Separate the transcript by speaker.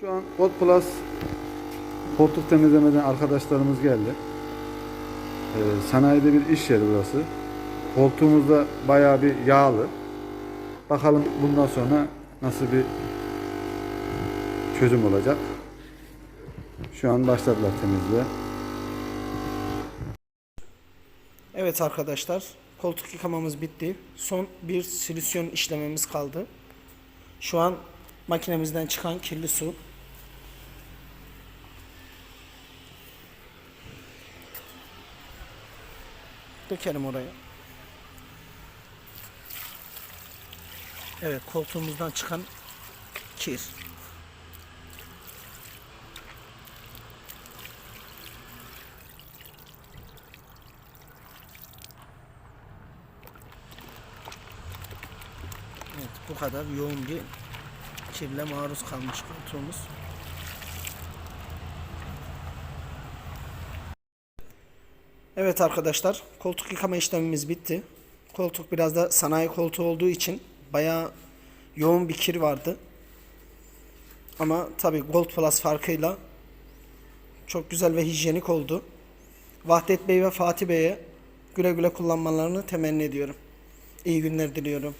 Speaker 1: Şu an Gold Plus koltuk temizlemeden arkadaşlarımız geldi. Ee, sanayide bir iş yeri burası. Koltuğumuz da bayağı bir yağlı. Bakalım bundan sonra nasıl bir çözüm olacak. Şu an başladılar temizliğe.
Speaker 2: Evet arkadaşlar, koltuk yıkamamız bitti. Son bir solüsyon işlememiz kaldı. Şu an makinemizden çıkan kirli su. Dökelim oraya. Evet, koltuğumuzdan çıkan kir. Evet, bu kadar yoğun bir kirle maruz kalmış koltuğumuz. Evet arkadaşlar, koltuk yıkama işlemimiz bitti. Koltuk biraz da sanayi koltuğu olduğu için bayağı yoğun bir kir vardı. Ama tabi Gold Plus farkıyla çok güzel ve hijyenik oldu. Vahdet Bey ve Fatih Bey'e güle güle kullanmalarını temenni ediyorum. İyi günler diliyorum.